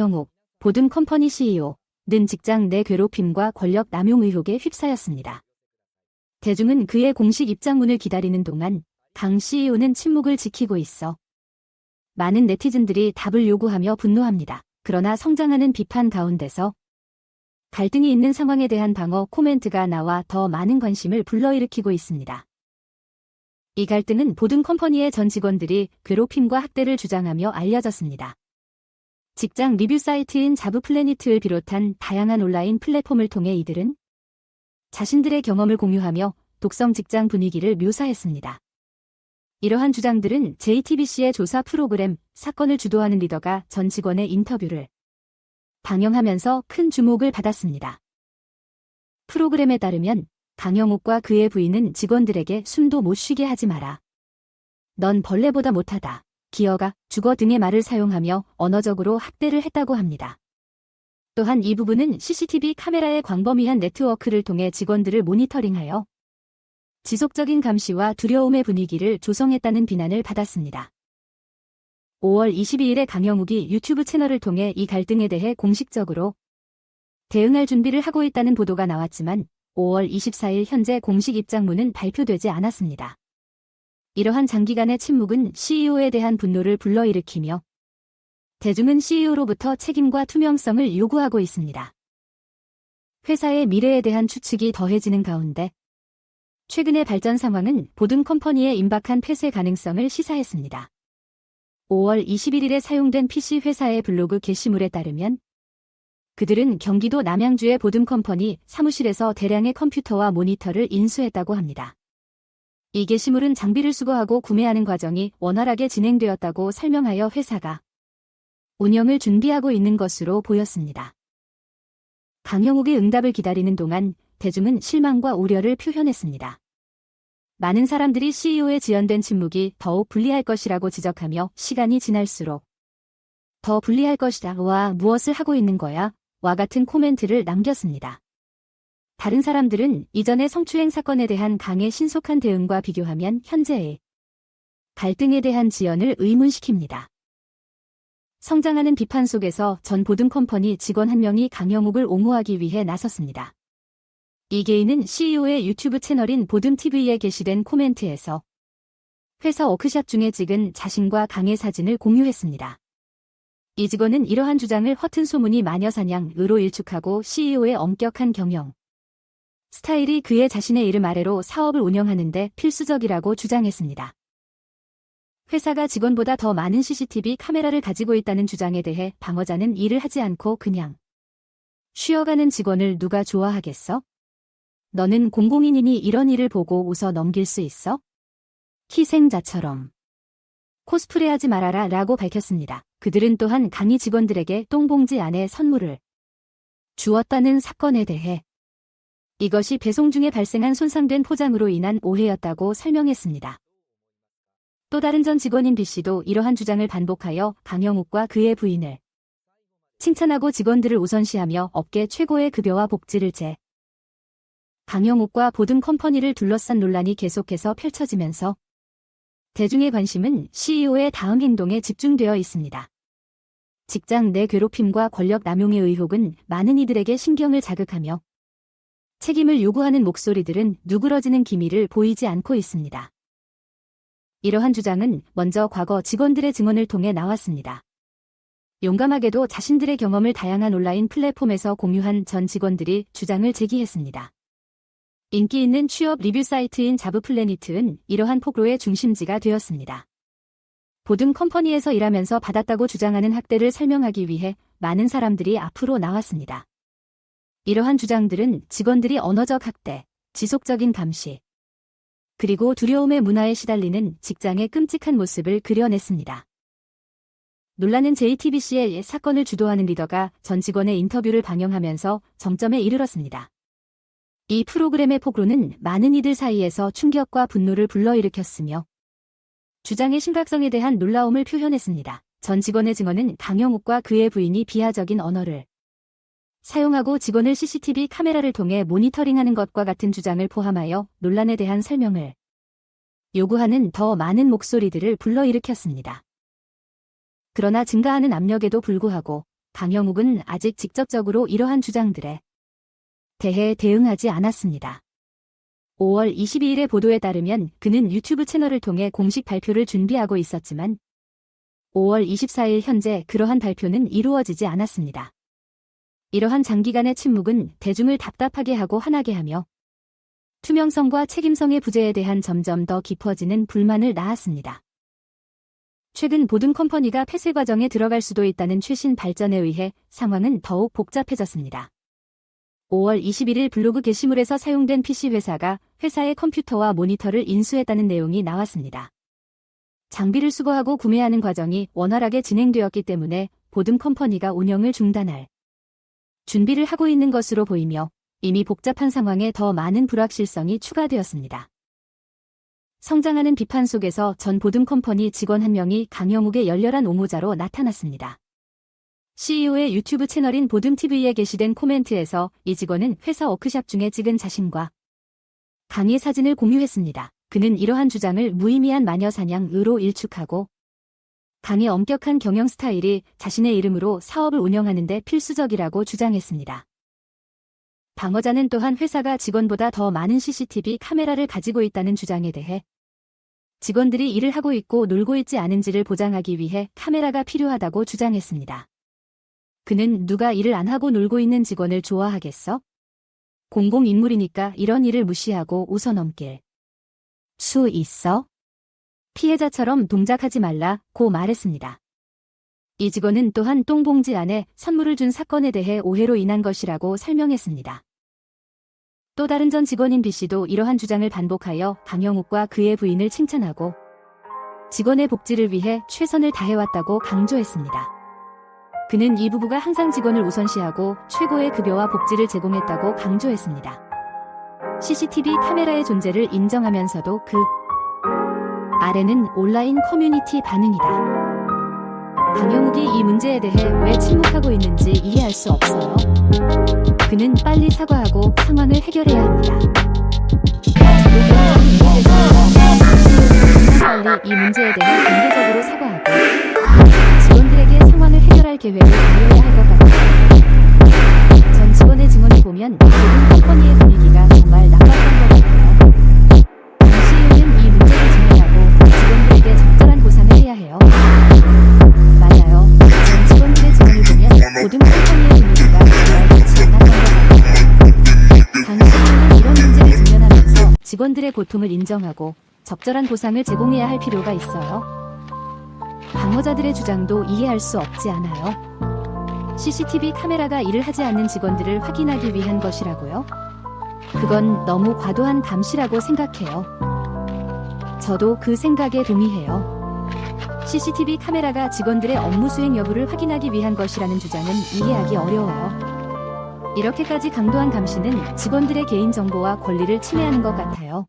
강영욱, 보듬 컴퍼니 CEO는 직장 내 괴롭힘과 권력 남용 의혹에 휩싸였습니다. 대중은 그의 공식 입장문을 기다리는 동안 강 CEO는 침묵을 지키고 있어 많은 네티즌들이 답을 요구하며 분노합니다. 그러나 성장하는 비판 가운데서 갈등이 있는 상황에 대한 방어 코멘트가 나와 더 많은 관심을 불러일으키고 있습니다. 이 갈등은 보든 컴퍼니의 전 직원들이 괴롭힘과 학대를 주장하며 알려졌습니다. 직장 리뷰 사이트인 자브플래니트를 비롯한 다양한 온라인 플랫폼을 통해 이들은 자신들의 경험을 공유하며 독성 직장 분위기를 묘사했습니다. 이러한 주장들은 JTBC의 조사 프로그램 사건을 주도하는 리더가 전 직원의 인터뷰를 방영하면서 큰 주목을 받았습니다. 프로그램에 따르면 강영욱과 그의 부인은 직원들에게 숨도 못 쉬게 하지 마라. 넌 벌레보다 못하다. 기어가 죽어 등의 말을 사용하며 언어적으로 학대를 했다고 합니다. 또한 이 부분은 CCTV 카메라의 광범위한 네트워크를 통해 직원들을 모니터링하여 지속적인 감시와 두려움의 분위기를 조성했다는 비난을 받았습니다. 5월 22일에 강영욱이 유튜브 채널을 통해 이 갈등에 대해 공식적으로 대응할 준비를 하고 있다는 보도가 나왔지만 5월 24일 현재 공식 입장문은 발표되지 않았습니다. 이러한 장기간의 침묵은 CEO에 대한 분노를 불러일으키며 대중은 CEO로부터 책임과 투명성을 요구하고 있습니다. 회사의 미래에 대한 추측이 더해지는 가운데 최근의 발전 상황은 보든 컴퍼니의 임박한 폐쇄 가능성을 시사했습니다. 5월 21일에 사용된 PC 회사의 블로그 게시물에 따르면 그들은 경기도 남양주의 보든 컴퍼니 사무실에서 대량의 컴퓨터와 모니터를 인수했다고 합니다. 이 게 시물은 장비를 수거하고 구매하는 과정이 원활하게 진행되었다고 설명하여 회사가 운영을 준비하고 있는 것으로 보였습니다. 강영욱의 응답을 기다리는 동안 대중은 실망과 우려를 표현했습니다. 많은 사람들이 CEO의 지연된 침묵이 더욱 불리할 것이라고 지적하며 시간이 지날수록 더 불리할 것이다. 와 무엇을 하고 있는 거야? 와 같은 코멘트를 남겼습니다. 다른 사람들은 이전의 성추행 사건에 대한 강의 신속한 대응과 비교하면 현재의 갈등에 대한 지연을 의문시킵니다. 성장하는 비판 속에서 전 보든 컴퍼니 직원 한 명이 강영욱을 옹호하기 위해 나섰습니다. 이 개인은 CEO의 유튜브 채널인 보듬TV에 게시된 코멘트에서 회사 워크샵 중에 찍은 자신과 강의 사진을 공유했습니다. 이 직원은 이러한 주장을 허튼 소문이 마녀사냥으로 일축하고 CEO의 엄격한 경영, 스타일이 그의 자신의 이름 아래로 사업을 운영하는데 필수적이라고 주장했습니다. 회사가 직원보다 더 많은 CCTV 카메라를 가지고 있다는 주장에 대해 방어자는 일을 하지 않고 그냥 쉬어가는 직원을 누가 좋아하겠어? 너는 공공인이니 이런 일을 보고 웃어 넘길 수 있어? 희생자처럼. 코스프레 하지 말아라 라고 밝혔습니다. 그들은 또한 강의 직원들에게 똥봉지 안에 선물을 주었다는 사건에 대해 이것이 배송 중에 발생한 손상된 포장으로 인한 오해였다고 설명했습니다. 또 다른 전 직원인 B씨도 이러한 주장을 반복하여 강영욱과 그의 부인을 칭찬하고 직원들을 우선시하며 업계 최고의 급여와 복지를 제 강영욱과 보든 컴퍼니를 둘러싼 논란이 계속해서 펼쳐지면서 대중의 관심은 CEO의 다음 행동에 집중되어 있습니다. 직장 내 괴롭힘과 권력 남용의 의혹은 많은 이들에게 신경을 자극하며 책임을 요구하는 목소리들은 누그러지는 기미를 보이지 않고 있습니다. 이러한 주장은 먼저 과거 직원들의 증언을 통해 나왔습니다. 용감하게도 자신들의 경험을 다양한 온라인 플랫폼에서 공유한 전 직원들이 주장을 제기했습니다. 인기 있는 취업 리뷰 사이트인 자브플래니트는 이러한 폭로의 중심지가 되었습니다. 보든 컴퍼니에서 일하면서 받았다고 주장하는 학대를 설명하기 위해 많은 사람들이 앞으로 나왔습니다. 이러한 주장들은 직원들이 언어적 학대, 지속적인 감시, 그리고 두려움의 문화에 시달리는 직장의 끔찍한 모습을 그려냈습니다. 논란은 JTBC의 사건을 주도하는 리더가 전 직원의 인터뷰를 방영하면서 정점에 이르렀습니다. 이 프로그램의 폭로는 많은 이들 사이에서 충격과 분노를 불러일으켰으며 주장의 심각성에 대한 놀라움을 표현했습니다. 전 직원의 증언은 강영욱과 그의 부인이 비하적인 언어를 사용하고 직원을 CCTV 카메라를 통해 모니터링하는 것과 같은 주장을 포함하여 논란에 대한 설명을 요구하는 더 많은 목소리들을 불러일으켰습니다. 그러나 증가하는 압력에도 불구하고 강영욱은 아직 직접적으로 이러한 주장들에 대해 대응하지 않았습니다. 5월 22일의 보도에 따르면 그는 유튜브 채널을 통해 공식 발표를 준비하고 있었지만 5월 24일 현재 그러한 발표는 이루어지지 않았습니다. 이러한 장기간의 침묵은 대중을 답답하게 하고 화나게 하며 투명성과 책임성의 부재에 대한 점점 더 깊어지는 불만을 낳았습니다. 최근 보등 컴퍼니가 폐쇄 과정에 들어갈 수도 있다는 최신 발전에 의해 상황은 더욱 복잡해졌습니다. 5월 21일 블로그 게시물에서 사용된 PC 회사가 회사의 컴퓨터와 모니터를 인수했다는 내용이 나왔습니다. 장비를 수거하고 구매하는 과정이 원활하게 진행되었기 때문에 보등 컴퍼니가 운영을 중단할 준비를 하고 있는 것으로 보이며 이미 복잡한 상황에 더 많은 불확실성이 추가되었습니다. 성장하는 비판 속에서 전 보등 컴퍼니 직원 한 명이 강영욱의 열렬한 옹호자로 나타났습니다. CEO의 유튜브 채널인 보듬TV에 게시된 코멘트에서 이 직원은 회사 워크샵 중에 찍은 자신과 강의 사진을 공유했습니다. 그는 이러한 주장을 무의미한 마녀 사냥으로 일축하고 강의 엄격한 경영 스타일이 자신의 이름으로 사업을 운영하는 데 필수적이라고 주장했습니다. 방어자는 또한 회사가 직원보다 더 많은 CCTV 카메라를 가지고 있다는 주장에 대해 직원들이 일을 하고 있고 놀고 있지 않은지를 보장하기 위해 카메라가 필요하다고 주장했습니다. 그는 누가 일을 안 하고 놀고 있는 직원을 좋아하겠어? 공공인물이니까 이런 일을 무시하고 웃어넘길 수 있어? 피해자처럼 동작하지 말라고 말했습니다. 이 직원은 또한 똥봉지 안에 선물을 준 사건에 대해 오해로 인한 것이라고 설명했습니다. 또 다른 전 직원인 B씨도 이러한 주장을 반복하여 강영욱과 그의 부인을 칭찬하고 직원의 복지를 위해 최선을 다해왔다고 강조했습니다. 그는 이 부부가 항상 직원을 우선시하고 최고의 급여와 복지를 제공했다고 강조했습니다. CCTV 카메라의 존재를 인정하면서도 그 아래는 온라인 커뮤니티 반응이다. 강영욱이 이 문제에 대해 왜 침묵하고 있는지 이해할 수 없어요. 그는 빨리 사과하고 상황을 해결해야 합니다. 빨리 이 문제에 대해 공개적으로 사과하고 직원들에게 상황을 해결할 계획을 알려야 할 것 같아요. 전 직원의 증언을 보면 모든 컴퍼니의 분위기가 직원들의 고통을 인정하고 적절한 보상을 제공해야 할 필요가 있어요. 방어자들의 주장도 이해할 수 없지 않아요. CCTV 카메라가 일을 하지 않는 직원들을 확인하기 위한 것이라고요? 그건 너무 과도한 감시라고 생각해요. 저도 그 생각에 동의해요. CCTV 카메라가 직원들의 업무 수행 여부를 확인하기 위한 것이라는 주장은 이해하기 어려워요. 이렇게까지 강도한 감시는 직원들의 개인정보와 권리를 침해하는 것 같아요.